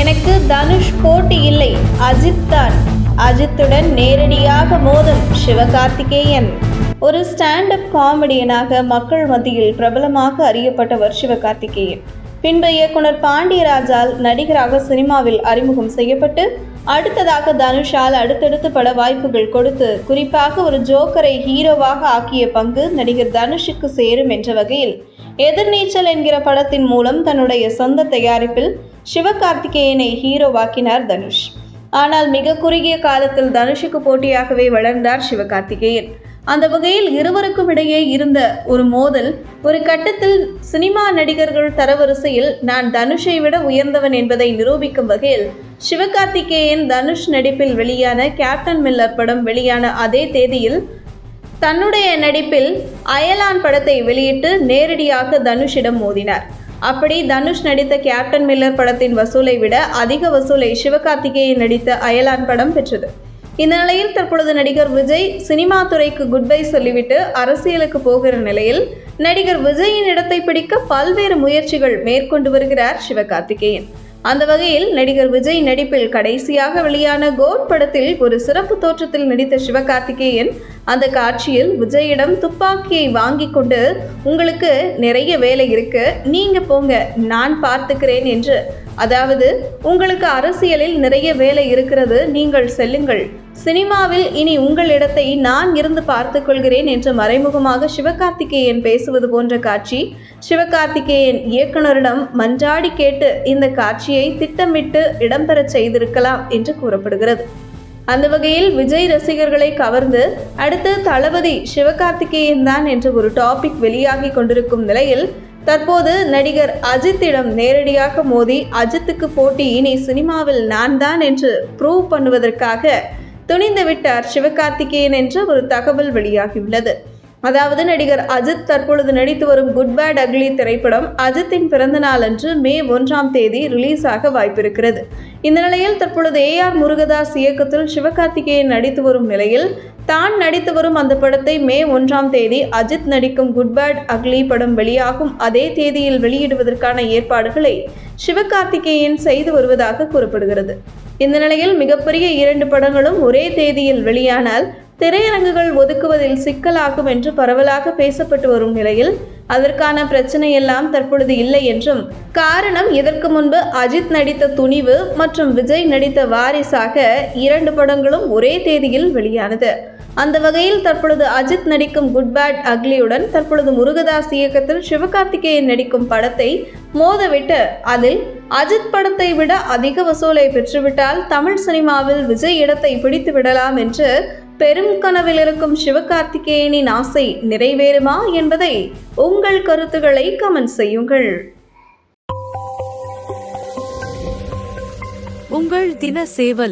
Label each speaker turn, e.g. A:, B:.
A: எனக்கு தனுஷ் போட்டி இல்லை. அஜித் தான். அஜித்துடன் நேரடியாக மோதும் சிவகார்த்திகேயன். ஒரு ஸ்டாண்டப் காமெடியனாக மக்கள் மத்தியில் பிரபலமாக அறியப்பட்டவர் சிவகார்த்திகேயன். பின்பு இயக்குனர் பாண்டியராஜால் நடிகராக சினிமாவில் அறிமுகம் செய்யப்பட்டு அடுத்ததாக தனுஷால் அடுத்தடுத்து பட வாய்ப்புகள் கொடுத்து குறிப்பாக ஒரு ஜோக்கரை ஹீரோவாக ஆக்கிய பங்கு நடிகர் தனுஷுக்கு சேரும் என்ற வகையில் எதிர்நீச்சல் என்கிற படத்தின் மூலம் தன்னுடைய சொந்த தயாரிப்பில் சிவகார்த்திகேயனை ஹீரோவாக்கினார் தனுஷ். ஆனால் மிக குறுகிய காலத்தில் தனுஷுக்கு போட்டியாகவே வளர்ந்தார் சிவகார்த்திகேயன். அந்த வகையில் இருவருக்கும் இடையே இருந்த ஒரு மோதல் ஒரு கட்டத்தில் சினிமா நடிகர்கள் தரவரிசையில் நான் தனுஷை விட உயர்ந்தவன் என்பதை நிரூபிக்கும் வகையில் சிவகார்த்திகேயன் தனுஷ் நடிப்பில் வெளியான கேப்டன் மில்லர் படம் வெளியான அதே தேதியில் தன்னுடைய நடிப்பில் அயலான் படத்தை வெளியிட்டு நேரடியாக தனுஷிடம் மோதினார். அப்படி தனுஷ் நடித்த கேப்டன் மில்லர் படத்தின் வசூலை விட அதிக வசூலை சிவகார்த்திகேயன் நடித்த அயலான் படம் பெற்றது. இந்த நிலையில் தற்பொழுது நடிகர் விஜய் சினிமா துறைக்கு குட் பை சொல்லிவிட்டு அரசியலுக்கு போகிற நிலையில் நடிகர் விஜயின் இடத்தை பிடிக்க பல்வேறு முயற்சிகள் மேற்கொண்டு வருகிறார் சிவகார்த்திகேயன். அந்த வகையில் நடிகர் விஜய் நடிப்பில் கடைசியாக வெளியான கோட் படத்தில் ஒரு சிறப்பு தோற்றத்தில் நடித்த சிவகார்த்திகேயன் அந்த காட்சியில் விஜயிடம் துப்பாக்கியை வாங்கி கொண்டு உங்களுக்கு நிறைய வேலை இருக்கு. நீங்க போங்க. நான் பார்த்துக்கிறேன் என்று. அதாவது உங்களுக்கு அரசியலில் நிறைய வேலை இருக்கிறது. நீங்கள் செல்லுங்கள். சினிமாவில் இனி உங்கள் இடத்தை நான் இருந்து பார்த்துக்கொள்கிறேன் என்று மறைமுகமாக சிவகார்த்திகேயன் பேசுவது போன்ற காட்சி சிவகார்த்திகேயன் இயக்குனரிடம் மன்றாடி கேட்டு இந்த காட்சியை திட்டமிட்டு இடம்பெறச் செய்திருக்கலாம் என்று கூறப்படுகிறது. அந்த வகையில் விஜய் ரசிகர்களை கவர்ந்து அடுத்து தளபதி சிவகார்த்திகேயன் தான் என்ற ஒரு டாபிக் வெளியாகி கொண்டிருக்கும் நிலையில் தற்போது நடிகர் அஜித்திடம் நேரடியாக மோதி அஜித்துக்கு போட்டி இனி சினிமாவில் நான் தான் என்று ப்ரூவ் பண்ணுவதற்காக துணிந்து விட்டார் சிவகார்த்திகேயன் என்ற ஒரு தகவல் வெளியாகியுள்ளது. அதாவது நடிகர் அஜித் தற்பொழுது நடித்து வரும் குட் பேட் அக்லி திரைப்படம் அஜித்தின் பிறந்த நாள் அன்று மே ஒன்றாம் தேதி ரிலீஸ் ஆக வாய்ப்பிருக்கிறது. இந்த நிலையில் தற்பொழுது ஏ ஆர் முருகதாஸ் இயக்கத்தில் சிவகார்த்திகேயன் நடித்து வரும் நிலையில் தான் நடித்து வரும் அந்த படத்தை மே ஒன்றாம் தேதி அஜித் நடிக்கும் குட் பேட் அக்லி படம் வெளியாகும். அதே தேதியில் வெளியிடுவதற்கான ஏற்பாடுகளை சிவகார்த்திகேயன் செய்து வருவதாக கூறப்படுகிறது. இந்த நிலையில் மிகப்பெரிய இரண்டு படங்களும் ஒரே தேதியில் வெளியானால் திரையரங்குகள் ஒதுக்குவதில் சிக்கலாகும் என்று பரவலாக பேசப்பட்டு வரும் நிலையில் அதற்கான பிரச்சனை எல்லாம் தற்பொழுது இல்லை என்றும் காரணம் இதற்கு முன்பு அஜித் நடித்த துணிவு மற்றும் விஜய் நடித்த வாரிசாக இரண்டு படங்களும் ஒரே தேதியில் வெளியானது. அந்த வகையில் தற்பொழுது அஜித் நடிக்கும் குட் பேட் அக்லியுடன் தற்பொழுது முருகதாஸ் இயக்கத்தில் சிவகார்த்திகேயன் நடிக்கும் படத்தை மோதவிட்டு அதில் அஜித் படத்தை விட அதிக வசூலை பெற்றுவிட்டால் தமிழ் சினிமாவில் விஜய் இடத்தை பிடித்து விடலாம் என்று பெரும் கனவில் இருக்கும் சிவகார்த்திகேயனின் ஆசை நிறைவேறுமா என்பதை உங்கள் கருத்துக்களை கமெண்ட் செய்யுங்கள்.
B: உங்கள் தின சேவல்